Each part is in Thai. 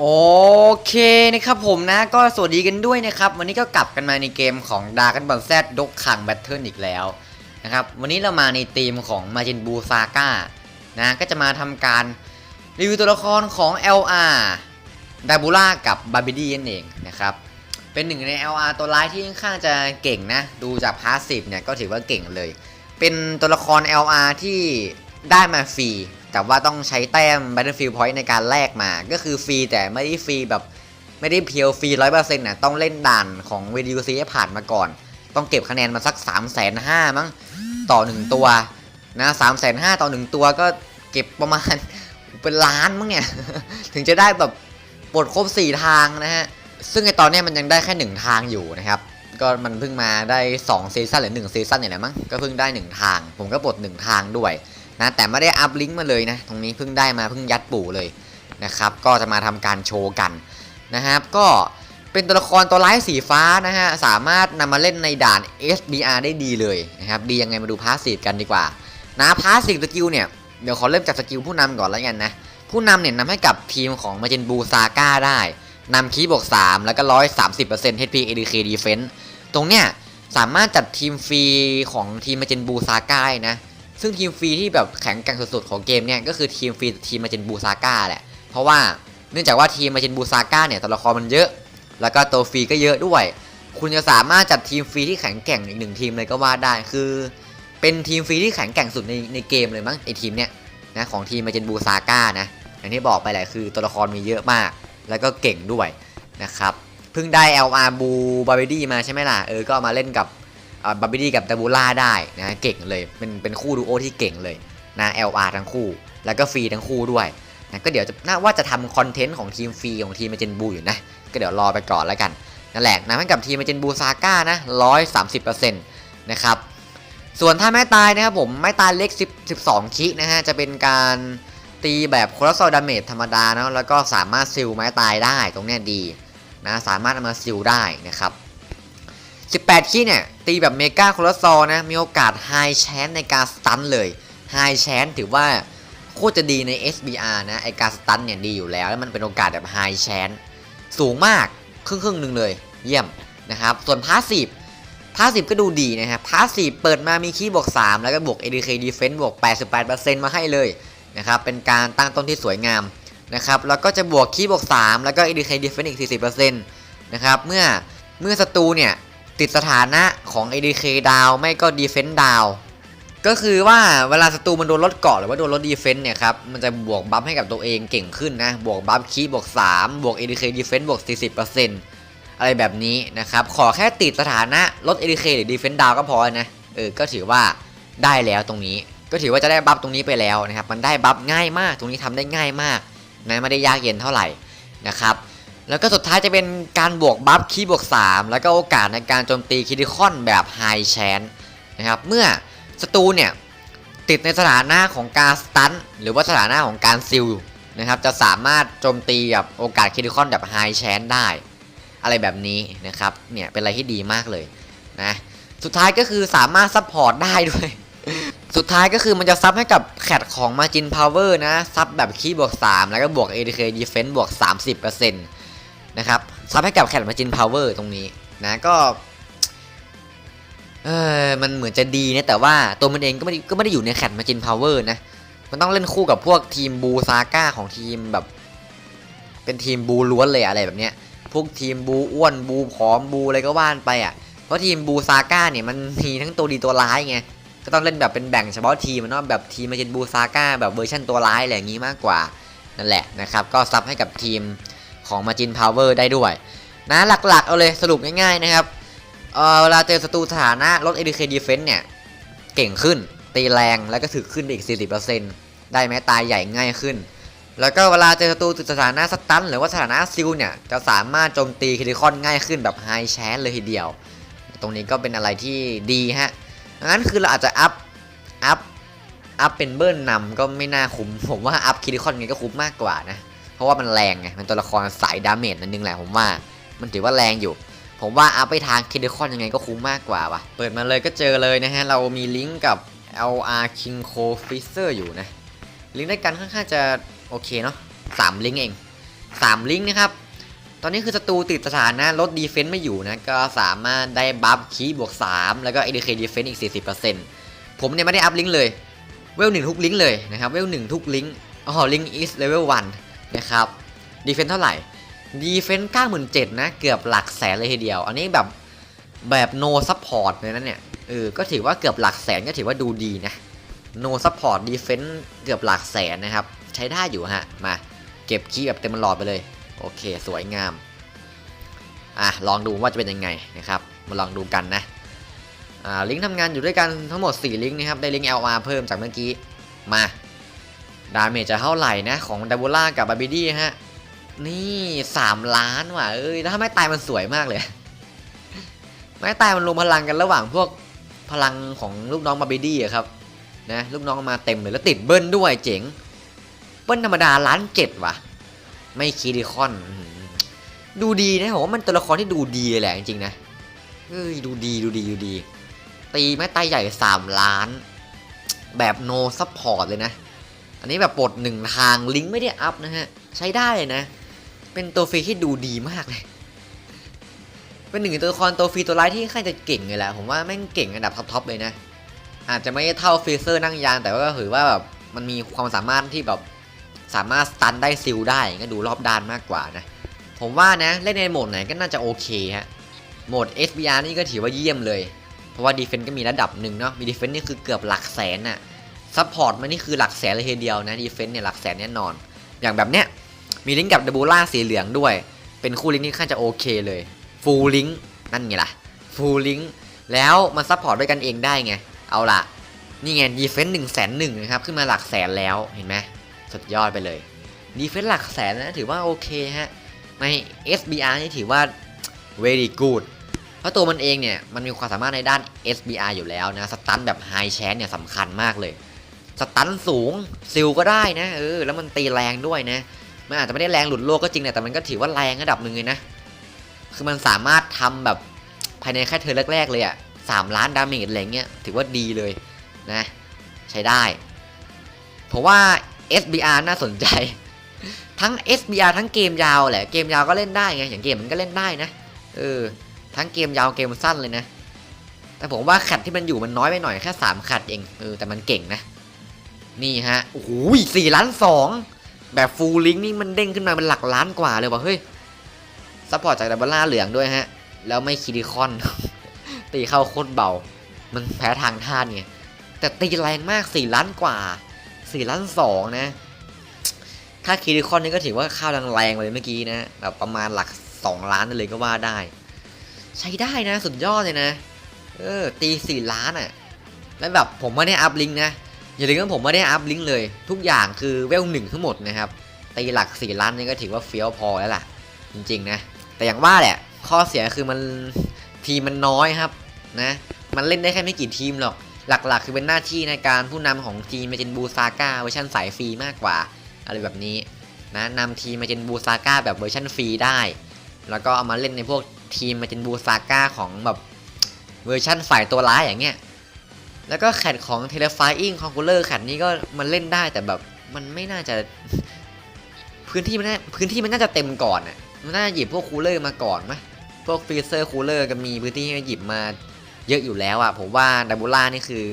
โอเคนะครับผมนะก็สวัสดีกันด้วยนะครับ วันนี้ก็กลับกันมาในเกมของดากันบอลแซดดกขังแบทเทิลอีกแล้วนะครับวันนี้เรามาในธีมของมาจินบูซาก้านะก็จะมาทำการรีวิวตัวละครของ LR ดาบูล่ากับบาร์บิดี้นั่นเองนะครับเป็นหนึ่งใน LR ตัวร้ายที่ค่อนข้างจะเก่งนะ ดูจากพาสซีฟเนี่ยก็ถือว่าเก่งเลย เป็นตัวละคร LR ที่ได้มาฟรี แต่ว่าต้องใช้แต้ม Battlefield Point ในการแลกมา ก็คือฟรีแต่ไม่ได้ฟรีแบบไม่ได้เพียวฟรีร้อยเปอร์เซ็นต์นะต้องเล่นด่านของ VDUC ให้ผ่านมาก่อน ต้องเก็บคะแนนมาสัก 3 5 0 0 0มั้งต่อ 1 ตัวนะ3 5 0 0 0ต่อ 1 ตัวก็เก็บประมาณเป็นล้านมั้งเนี่ย ถึงจะได้แบบปลดครบ 4 ทางนะฮะ ซึ่งในตอนนี้มันยังได้แค่ 1 ทางอยู่นะครับ ก็มันเพิ่งมาได้2ซีซั่นหรือ1ซีซั่นเนี่ยแหละมั้งก็เพิ่งได้ 1 ทาง ผมก็ปลด 1 ทางด้วย นะแต่ไม่ได้อัพลิงก์มาเลยนะตรงนี้เพิ่งได้มาเพิ่งยัดปู่เลยนะครับก็จะมาทำการโชว์กันนะครับก็เป็นตัวละครตัวร้ายสีฟ้านะฮะสามารถนำมาเล่นในด่าน SBR ได้ดีเลยนะครับดียังไงมาดูพาสซีฟกันดีกว่านะพาสซีฟสกิลเนี่ยเดี๋ยวขอเริ่มจากสกิลผู้นำก่อนแล้วกันนะผู้นำเนี่ยนำให้กับทีมของมาเจนบูซาก้าได้นำคีย์บวก 3 แล้วก็ 130% HP ADK Defense ตรงเนี้ยสามารถจัดทีมฟรีของทีมมาเจนบูซาก้านะ ซึ่งทีมฟรีที่แบบแข็งแกร่งสุดๆของเกมเนี่ยก็คือทีมฟรีทีมมาเจนบูซาก้าแหละ เพราะว่าเนื่องจากว่าทีมมาเจนบูซาก้าเนี่ยตัวละครมันเยอะ แล้วก็ตัวฟรีก็เยอะด้วย คุณจะสามารถจัดทีมฟรีที่แข็งแกร่งอีกหนึ่งทีมเลยก็ว่าได้คือ เป็นทีมฟรีที่แข็งแกร่งสุดในในเกมเลยมั้งไอทีมเนี้ยนะของทีมมาเจนบูซาก้านะอย่างที่บอกไปแหละคือตัวละครมีเยอะมาก แล้วก็เก่งด้วยนะครับเพิ่งได้ LR บูบาร์บีดี้มาใช่ไหมล่ะเออก็ามาเล่นกับ บาร์บีดี้กับดาบูล่าได้นะเก่งเลยเป็นเป็นคู่ดูโอที่เก่งเลยนะ LR ทั้งคู่ แล้วก็ฟรีทั้งคู่ด้วยนะก็เดี๋ยวจะน่าว่าจะทำคอนเทนต์ของทีมฟรีของทีมมาเจนบูอยู่นะ ก็เดี๋ยวรอไปก่อนแล้วกันนั่นแหละนะให้กับทีมมาเจนบูซาก้านะ130%นต์นะครับส่วนถ้าแม่ตายนะครับผมแม่ตายเล็ก10 12คินะฮะจะเป็นการตีแบบโคลอสโซดาเมจธรรมดาเนาะแล้วก็สามารถซิลไม้ตายได้ตรงเนี้ยดีนะสามารถเอามาซิลได้นะครับ 18คิเนี่ย ตีแบบเมกาโคลอสโซนะ มีโอกาสไฮแชนในการสตันเลยไฮแชนถือว่าโคตรจะดีใน SBR นะ ไอการสตันเนี่ยดีอยู่แล้ว แล้วมันเป็นโอกาสแบบไฮแชนสูงมากครึ่งครึ่งหนึ่งเลย เยี่ยมนะครับ ส่วนพาสซีฟพาสซีฟก็ดูดีนะครับพาสซีฟเปิดมามีคีย์บวก 3 แล้วก็บวก ADK Defense บวก 88%มาให้เลยนะครับ เป็นการตั้งต้นที่สวยงามนะครับ แล้วก็จะบวกคีย์บวก 3 แล้วก็ ADK Defense อีก 40%นะครับ เมื่อเมื่อศัตรูเนี่ย ติดสถานะของ ADK ดาวไม่ก็ Defense ดาวก็คือว่าเวลาศัตรูมันโดนลดเกาะหรือว่าโดนลด Defense เนี่ยครับมันจะบวกบัฟให้กับตัวเองเก่งขึ้นนะ บวกบัฟคีบวก 3 บวก ADK Defense บวก 40%อะไรแบบนี้นะครับ ขอแค่ติดสถานะลด ADK หรือ Defense Down ก็พอนะ เออ ก็ถือว่าได้แล้วตรงนี้ ก็ถือว่าจะได้บัฟตรงนี้ไปแล้วนะครับ มันได้บัฟง่ายมาก ตรงนี้ทำได้ง่ายมากนะไม่ได้ยากเย็นเท่าไหร่นะครับ แล้วก็สุดท้ายจะเป็นการบวกบัฟคีย์บวก 3 แล้วก็โอกาสในการโจมตีคิดิคอนแบบไฮแชนนะครับเมื่อศัตรูเนี่ยติดในสถานะของการสตันหรือว่าสถานะของการซิลนะครับจะสามารถโจมตีแบบโอกาสคิดิคอนแบบไฮแชนได้ อะไรแบบนี้นะครับเนี่ยเป็นอะไรที่ดีมากเลยนะสุดท้ายก็คือสามารถซับพอร์ตได้ด้วย สุดท้ายก็คือมันจะซับให้กับแคดของ Margin Power นะซับแบบคีย์บวก 3 แล้วก็บวก ADK Defense บวก 30% นะครับซับให้กับแคด Margin Power ตรงนี้นะก็เออมันเหมือนจะดีนะแต่ว่าตัวมันเองก็ไม่ได้ก็ไม่ได้อยู่ในแคด Margin Power นะมันต้องเล่นคู่กับพวกทีมบูซาก้าของทีมแบบ เป็นทีมบูล้วนเลยอะไรแบบเนี้ยพวกทีมบูอ้วนบูผอมบูอะไรก็ว่านไปอะเพราะทีมบูซาก้าเนี่ยมันมีทั้งตัวดีตัวร้ายไงก็ต้องเล่นแบบเป็นแบ่งเฉพาะทีมนเนาะแบบทีมมาเจนบูซาก้าแบบเวอร์ชันตัวร้ายอะไรอย่างงี้มากกว่านั่นแหละนะครับ ก็ซับให้กับทีม ของมาจินพาวเวอร์ได้ด้วย นะหลักๆ เอาเลยสรุปง่ายๆนะครับเเวลาเจอศัตรูสถานะลด ADK Defense เนี่ย เก่งขึ้น ตีแรงแล้วก็ถึกขึ้นอีก 40%ได้แม้ตายใหญ่ง่ายขึ้น แล้วก็เวลาเจอศัตรูติดสถานะสตันหรือว่าสถานะซิลเนี่ย จะสามารถโจมตีคิดิคอนง่ายขึ้นแบบไฮแชนเลยทีเดียว ตรงนี้ก็เป็นอะไรที่ดีฮะงั้นคือเราอาจจะอัพอัพอัพเป็นเบิ้ลนนำก็ไม่น่าคุ้มผมว่าอัพคิดิคอนไงก็คุ้มมากกว่านะ เพราะว่ามันแรงไงมันตัวละครสายดาเมจนั่นนึงแหละผมว่ามันถือว่าแรงอยู่ ผมว่าเอัพไปทางคิดิคอนยังไงก็คุ้มมากกว่าว่ะเปิดมาเลยก็เจอเลยนะฮะ เรามีลิงก์กับ LR King Co Freezer อยู่นะ ลิงก์ด้วยกันค่อนข้างจะโอเคเนาะสามลิงก์เอง3ลิงก์นะครับ ตอนนี้คือศัตรูติดสถานะลดดีเฟนต์ไม่อยู่นะ ก็สามารถได้บัฟคีบวก 3 แล้วก็ ADK Defense อีก 40%ผมเนี่ยไม่ได้อัพลิงก์เลย เวลหนึ่งทุกลิงก์เลยนะครับ เวลหนึ่งทุกลิงก์อ๋อลิงก์อีสเลเวลวั นะครับดีเฟนต์เท่าไหร่ดีเฟนต์เก้าหมื่นเจ็ดนะ เกือบหลักแสนเลยทีเดียว อันนี้แบบแบบโนซัพพอร์ตเลยนะเนี่ยเออก็ถือว่าเกือบหลักแสนก็ถือว่าดูดีนะโนซัพพอร์ตดีเฟนต์เกือบหลักแสนนะครับ ใช้ได้อยู่ฮะ มาเก็บคีย์แบบเต็มหลอดไปเลย โอเค สวยงาม อะ ลองดูว่าจะเป็นยังไงนะครับ มาลองดูกันนะ อ่า ลิงก์ทำงานอยู่ด้วยกันทั้งหมด 4 ลิงก์นะครับ ได้ลิงก์ LR เพิ่มจากเมื่อกี้ มา ดาเมจจะเท่าไหร่นะ ของดับเบิล่ากับบาบิดี้ฮะ นี่3ล้านว่ะเอ้ยแล้วถ้าไม่ตายมันสวยมากเลย ไม่ตายมันรวมพลังกันระหว่างพวกพลังของลูกน้องบาบิดี้อะครับนะลูกน้องมาเต็มเลยแล้วติดเบิ้ลด้วยเจ๋ง เบิ้ลธรรมดาล้านเจ็ดว่ะ ไม่คีดิคอน ดูดีนะผมว่ามันตัวละครที่ดูดีเลยแหละจริงๆนะเฮ้ยดูดีดูดีดูดี ตีแม่ตายใหญ่3ล้าน แบบโนซัพพอร์ตเลยนะ อันนี้แบบปลดหนึ่งทางลิงก์ไม่ได้อัพนะฮะ ใช้ได้เลยนะ เป็นตัวฟรีที่ดูดีมากเลย เป็นหนึ่งตัวละครตัวฟรีตัวร้ายที่ค่อนข้างจะเก่งเลยแหละผมว่าแม่งเก่งอันดับท็อปๆเลยนะ อาจจะไม่เท่าฟรีเซอร์นั่งยานแต่ว่าก็ถือว่าแบบมันมีความสามารถที่แบบสามารถสตันได้ซิลได้ก็ดูรอบด้านมากกว่านะ ผมว่านะเล่นในโหมดไหนก็น่าจะโอเคฮะโหมด SBR นี่ก็ถือว่าเยี่ยมเลย เพราะว่าดีเฟนต์ก็มีระดับหนึ่งเนาะมีดีเฟนต์นี่คือเกือบหลักแสนน่ะ ซัพพอร์ตมันนี่คือหลักแสนเลยทีเดียวนะดีเฟนต์เนี่ยหลักแสนแน่นอน อย่างแบบเนี้ยมีลิงก์กับเดบบูล่าสีเหลืองด้วย เป็นคู่ลิงก์ที่ค่อนข้าจะโอเคเลยฟูลลิงก์นั่นไงล่ะฟูลลิงก์แล้วมันซัพพอร์ตด้วยกันเองได้ไง เอาล่ะ นี่ไงดีเฟนต์หนึ่งแสนหนึ่งนะครับ ขึ้นมาหลักแสนแล้วเห็นไหมสุดยอดไปเลยดีเฟนต์หลักแสนนะถือว่าโอเคฮะใน SBR นี่ถือว่า very good เพราะตัวมันเองเนี่ยมันมีความสามารถในด้าน SBR อยู่แล้วนะ สตันแบบไฮแชนเนี่ยสำคัญมากเลย สตันสูงซิลก็ได้นะเออแล้วมันตีแรงด้วยนะมันอาจจะไม่ได้แรงหลุดโลกก็จริงเนี่ยแต่มันก็ถือว่าแรงระดับหนึ่งเลยนะคือมันสามารถทำแบบภายในแค่เธอแรกๆเลยอะสามล้านดาเมจอะไรเงี้ยถือว่าดีเลยนะ ใช้ได้ผมว่า SBR น่าสนใจ ทั้ง SBR ทั้งเกมยาวแหละเกมยาวก็เล่นได้ไงอย่างเกมมันก็เล่นได้นะเออทั้งเกมยาวเกมสั้นเลยนะ แต่ผมว่าขัดที่มันอยู่มันน้อยไปหน่อยแค่3ขัดเองเออแต่มันเก่งนะ นี่ฮะโอ้โหสี่ล้านสองแบบฟูลลิงนี่มันเด้งขึ้นมาเป็นหลักล้านกว่าเลยว่ะเฮ้ยซัพพอร์ตจากดับเบิลล่าเหลืองด้วยฮะ แล้วไม่คิดิคอน ตีเข้าโคตรเบา มันแพ้ทางท่านไงแต่ตีแรงมากสี่ล้านกว่าสี่ล้านสองนะ ถ้าคิดิคอนนี่ก็ถือว่าข้าวแรงๆเลยเมื่อกี้นะแบบประมาณหลักสองล้านเลยก็ว่าได้ ใช้ได้นะ สุดยอดเลยนะ เออตีสี่ล้านอะ่ะ แล้วแบบผมไม่ได้อัพลิงก์นะ อย่าลืมว่าผมไม่ได้อัพลิงก์เลย ทุกอย่างคือเวลหนึ่งทั้งหมดนะครับตีหลักสี่ล้านนี่ก็ถือว่าเฟี้ยวพอแล้วล่ะ จริงๆนะ แต่อย่างว่าแหละ ข้อเสียคือมันทีมมันน้อยครับนะ มันเล่นได้แค่ไม่กี่ทีมหรอก หลักๆ คือเป็นหน้าที่ในการผู้นำของทีมเมจินบูซาก้าเวอร์ชันสายฟรีมากกว่า อะไรแบบนี้นะนำทีมเมจินบูซาก้าแบบเวอร์ชันฟรีได้ แล้วก็เอามาเล่นในพวกทีมเมจินบูซาก้าของแบบเวอร์ชันฝ่ายตัวร้ายอย่างเงี้ย แล้วก็แคดของ Terrifying Conqueror แคดนี้ก็มันเล่นได้แต่แบบมันไม่น่าจะพื้นที่มันน่าพื้นที่มันน่าจะเต็มก่อนอะมันน่าจะหยิบพวกคูลเลอร์มาก่อนไหมพวกฟรีเซอร์คูลเลอร์ก็มีพื้นที่ให้หยิบมาเยอะอยู่แล้วอะผมว่าดับบูล่านี่คือ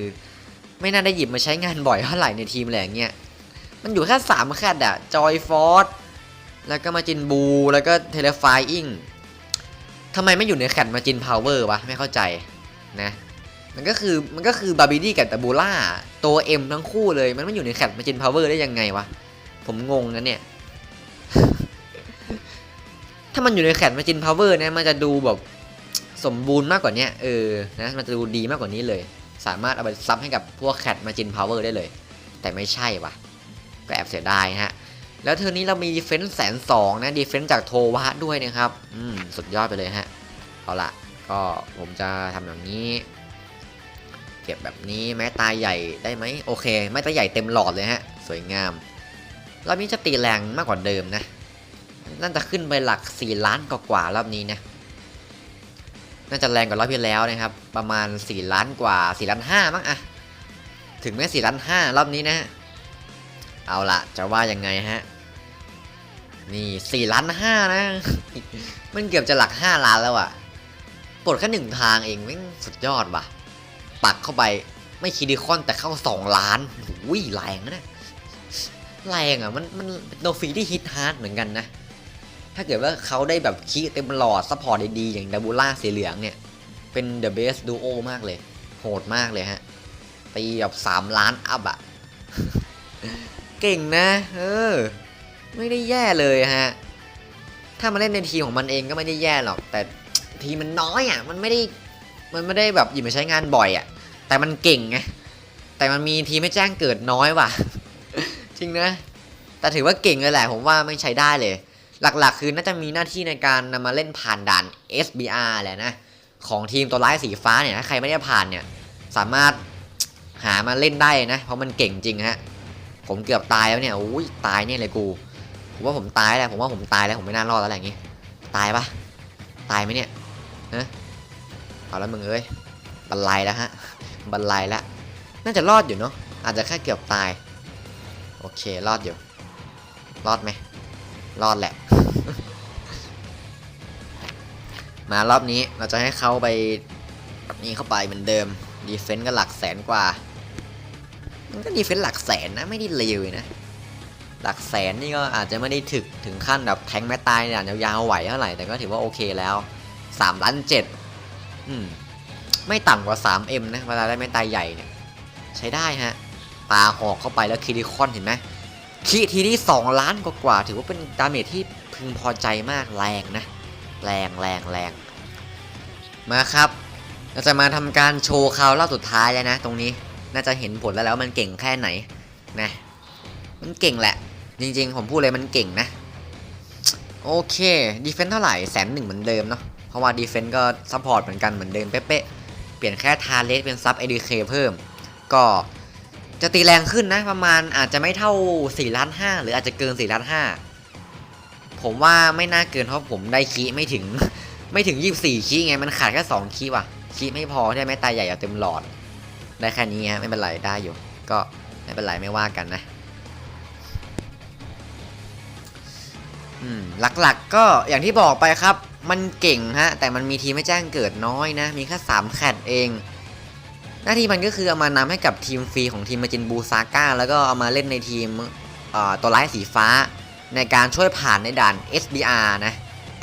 ไม่น่าได้หยิบมาใช้งานบ่อยเท่าไหร่ในทีมอะไรอย่งเงี้ยมันอยู่แค่สามแคดอะจอยฟอร์แล้วก็มาจินบู แล้วก็เทเลฟายอิงทำไมไม่อยู่ในแคดมาจินพาวเวอร์วะไม่เข้าใจนะ มันก็คือมันก็คือบาบิดี้กับดับบูล่าตัว M ทั้งคู่เลย มันไม่อยู่ในแคดมาจินพาวเวอร์ได้ยังไงวะ ผมงงนะเนี่ย ถ้ามันอยู่ในแคดมาจินพาวเวอร์นะมันจะดูแบบสมบูรณ์มากกว่านี้เออนะมันจะดูดีมากกว่านี้เลย สามารถเอาไปซับให้กับพวกแคดมาจินพาวเวอร์ได้เลย แต่ไม่ใช่วะก็แอบเสียดายฮะแล้วเทอร์นี้เรามีดีเฟนส์แสนสองนะดีเฟนส์จากโทวะด้วยนะครับ อืม สุดยอดไปเลยฮะ เอาละก็ผมจะทำแบบนี้ เก็บแบบนี้แม้ตายใหญ่ได้ไหมโอเคแม้ตายใหญ่เต็มหลอดเลยฮะ สวยงามรอบนี้จะตีแรงมากกว่าเดิมนะน่าจะขึ้นไปหลัก 4 ล้านกว่ารอบนี้นะน่าจะแรงกว่ารอบที่แล้วนะครับ ประมาณ 4 ล้านกว่า 4 ล้าน5มั้งอะถึงแม้4ล้าน5รอบนี้นะ เอาละจะว่ายังไงฮะนี่สี่ล้านห้านะ มันเกือบจะหลักห้าล้านแล้วอะปลดแค่หนึ่งทางเองแม่งสุดยอดว่ะ ปักเข้าไป ไม่คิดิคอนแต่เข้าสองล้านอุ้ยแรงนะแรงอะมันมันโนฟีที่ฮิตฮาร์ดเหมือนกันนะ ถ้าเกิดว่าเขาได้แบบคีเต็มหลอดซัพพอร์ตดีๆ อย่างดับบูล่าสีเหลืองเนี่ย เป็นเดอะเบสดูโอมากเลย โหดมากเลยฮะตีแบบสามล้านอัพอะเก่งนะ เออ ไม่ได้แย่เลยฮะ ถ้ามาเล่นในทีของมันเองก็ไม่ได้แย่หรอก แต่ทีมมันน้อยอะมันไม่ได้ มันไม่ได้แบบหยิบมาใช้งานบ่อยอะ แต่มันเก่งไง แต่มันมีทีไม่แจ้งเกิดน้อยว่ะ จริงนะ แต่ถือว่าเก่งเลยแหละ ผมว่าไม่ใช้ได้เลย หลักๆ คือน่าจะมีหน้าที่ในการนำมาเล่นผ่านด่าน SBR แหละนะ ของทีมตัวร้ายสีฟ้าเนี่ยถ้าใครไม่ได้ผ่านเนี่ย สามารถหามาเล่นได้นะ เพราะมันเก่งจริงฮะ ผมเกือบตายแล้วเนี่ยอุ้ยตายเนี่ยเลยกู ผมว่าผมตายแล้ว ผมว่าผมตายแล้ว ผมไม่น่ารอดแล้วอะไรอย่างงี้ ตายปะตายไหมเนี่ยฮะ เอาแล้วมึงเอ้ยบรรลัยแล้วฮะบรรลัยแล้วน่าจะรอดอยู่เนาะอาจจะแค่เกือบตาย โอเครอดอยู่ รอดไหมรอดแหละ มารอบนี้เราจะให้เขาไปนี้เข้าไปเหมือนเดิมดีเฟนต์ก็หลักแสนกว่ามันก็ดีเฟนต์หลักแสนนะไม่ได้เลวนะ หลักแสนนี่ก็อาจจะไม่ได้ถึกถึงขั้นแบบแทงแม่ตายเนี่ยยาวๆไหวเท่าไหร่แต่ก็ถือว่าโอเคแล้ว3ล้านเจ็ด ไม่ต่ำกว่า 3M นะ เวลาได้แม่ตายใหญ่เนี่ย ใช้ได้ฮะปาหอกเข้าไปแล้วคิริคอนเห็นไหมคีทีนี่2ล้านกว่าๆถือว่าเป็นดาเมจที่พึงพอใจมากแรงนะ แรงแรงแรงมาครับเราจะมาทำการโชว์คราวรอบสุดท้ายแล้วนะ ตรงนี้น่าจะเห็นผลแล้วแล้วมันเก่งแค่ไหนนะ มันเก่งแหละ จริงๆ ผมพูดเลยมันเก่งนะ โอเคดีเฟนต์เท่าไหร่แสนหนึ่งเหมือนเดิมเนาะ เพราะว่าดีเฟนต์ก็ซัพพอร์ตเหมือนกันเหมือนเดิมเป๊ะๆ เปลี่ยนแค่ทาเลสเป็นซับเอดีเคเพิ่ม ก็จะตีแรงขึ้นนะประมาณอาจจะไม่เท่า4ล้าน5หรืออาจจะเกิน4ล้าน5ผมว่าไม่น่าเกินเพราะผมได้คีไม่ถึงไม่ถึง 24คีไงมันขาดแค่2คีว่ะคีไม่พอใช่ไหมตายใหญ่เอาเต็มหลอด ได้แค่นี้ฮะไม่เป็นไรได้อยู่ ก็ไม่เป็นไรไม่ว่ากันนะอืมหลักๆก็อย่างที่บอกไปครับ มันเก่งฮะ แต่มันมีทีมไม่แจ้งเกิดน้อยนะ มีแค่3แคดเอง หน้าที่มันก็คือเอามานำให้กับทีมฟรีของทีมมาจินบูซาก้า แล้วก็เอามาเล่นในทีมตัวร้ายสีฟ้า ในการช่วยผ่านในด่าน SBR นะ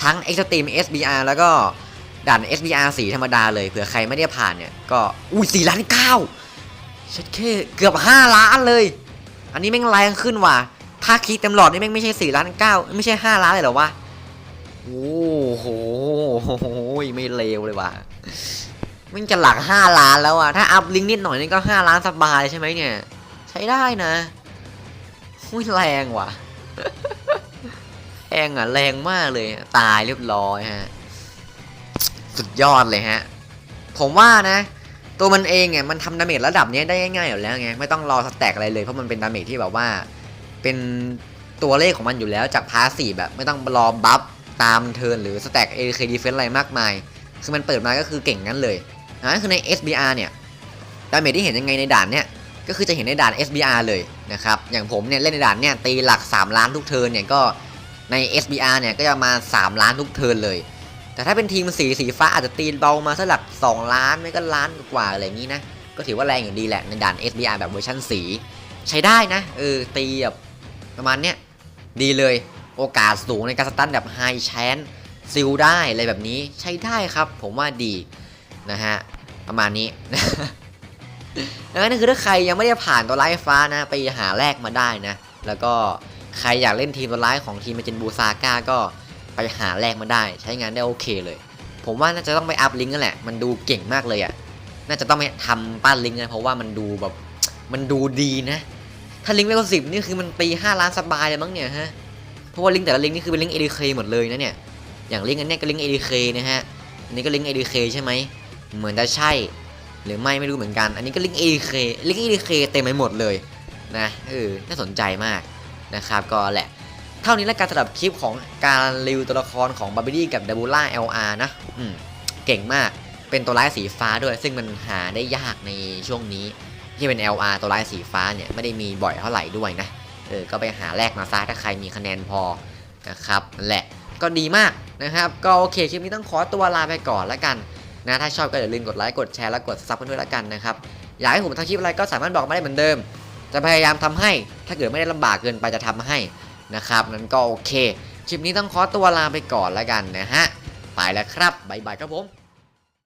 ทั้ง Extreme SBR แล้วก็ด่าน SBR สีธรรมดาเลยเผื่อใครไม่ได้ผ่านเนี่ย ก็อุ้ยสี่ล้านเก้าชัดแค่เกือบ 5 ล้านเลย อันนี้แม่งแรงขึ้นว่ะถ้าคีย์เต็มหลอดนี่แม่งไม่ใช่4ล้านเก้าไม่ใช่ 5 ล้านเลยเหรอวะ โอ้โหไม่เลวเลยว่ะมันจะหลัก5ล้านแล้วอะถ้าอัพลิงนิดหน่อยนี่ก็5ล้านสบายใช่ไหมเนี่ย ใช้ได้นะอุ้ยแรงว่ะแรงอะแรงมากเลยตายเรียบร้อยฮะสุดยอดเลยฮะ ผมว่านะ ตัวมันเองเนี่ยมันทำดาเมจระดับนี้ได้ง่ายๆอยู่แล้วไงไม่ต้องรอสแต็กอะไรเลยเพราะมันเป็นดาเมจที่แบบว่า เป็นตัวเลขของมันอยู่แล้วจากพาสีแบบไม่ต้องรอบัฟ ตามเทิร์นหรือสแต็ก AK Defense อะไรมากมาย คือมันเปิดมาก็คือเก่งงั้นเลยนั่นคือใน SBR เนี่ยดาเมจที่เห็นยังไงในด่านเนี่ยก็คือจะเห็นในด่าน SBR เลยนะครับอย่างผมเนี่ยเล่นในด่านเนี่ยตีหลัก 3 ล้านทุกเทิร์นเนี่ยก็ใน SBR เนี่ยก็จะมา 3 ล้านทุกเทิร์นเลย แต่ถ้าเป็นทีมสีสีฟ้าอาจจะตีเบามาสักหลัก 2 ล้านไม่ก็ล้านกว่าอะไรอย่างนี้นะก็ถือว่าแรงอยู่ดีแหละในด่าน SBR แบบเวอร์ชันสี ใช้ได้นะเออตีแบบประมาณเนี้ยดีเลย โอกาสสูงในการสตันแบบไฮแชนซิลได้อะไรแบบนี้ใช้ได้ครับ ผมว่าดีนะฮะประมาณนี้ดังนั้นคือถ้าใครยังไม่ได้ผ่านตัวไลฟ์ฟ้านะ ไปหาแลกมาได้นะ แล้วก็ใครอยากเล่นทีมตัวไลฟ์ของทีมเมจินบูซาก้าก็ไปหาแลกมาได้ ใช้งานได้โอเคเลย ผมว่าน่าจะต้องไปอัพลิงก์กันแหละ มันดูเก่งมากเลยอะ่ะน่าจะต้องไปทำปั้นลิงก์นะเพราะว่ามันดูแบบมันดูดีนะ ถ้าลิงก์เวลสิบนี่คือมันตี5ล้านสบายเลยมั้งเนี่ยฮะ ราะว่าลิงก์แต่ละลิงก์นี่คือเป็นลิงก์ ADK หมดเลยนะเนี่ย อย่างลิงก์อันนี้ก็ลิงก์ ADK นะฮะ อันนี้ก็ลิงก์ ADK ใช่ไหม เหมือนจะใช่ หรือไม่ไม่รู้เหมือนกัน อันนี้ก็ลิงก์ ADK ลิงก์ ADK เต็มไปหมดเลยนะ เออ น่าสนใจมากนะครับ ก็แหละ เท่านี้แล้วการสำหรับคลิปของการรีวิวตัวละครของบาร์บี้กับดับบูล่า LR นะ อืม เก่งมาก เป็นตัวร้ายสีฟ้าด้วย ซึ่งมันหาได้ยากในช่วงนี้ที่เป็น LR ตัวร้ายสีฟ้าเนี่ยไม่ได้มีบ่อยเท่าไหร่ด้วยนะ เออก็ไปหาแลกมาซะถ้าใครมีคะแนนพอนะครับนั่นแหละก็ดีมากนะครับ ก็โอเคคลิปนี้ต้องขอตัวลาไปก่อนแล้วกันนะถ้าชอบก็อย่าลืมกดไลค์กดแชร์และกดซับกันด้วยแล้วกันนะครับอยากให้ผมทำคลิปอะไรก็สามารถบอกมาได้เหมือนเดิม จะพยายามทำให้ถ้าเกิดไม่ได้ลำบากเกินไปจะทำให้นะครับนั้นก็โอเคคลิปนี้ต้องขอตัวลาไปก่อนแล้วกันนะฮะไปแล้วครับบ๊ายบายครับผม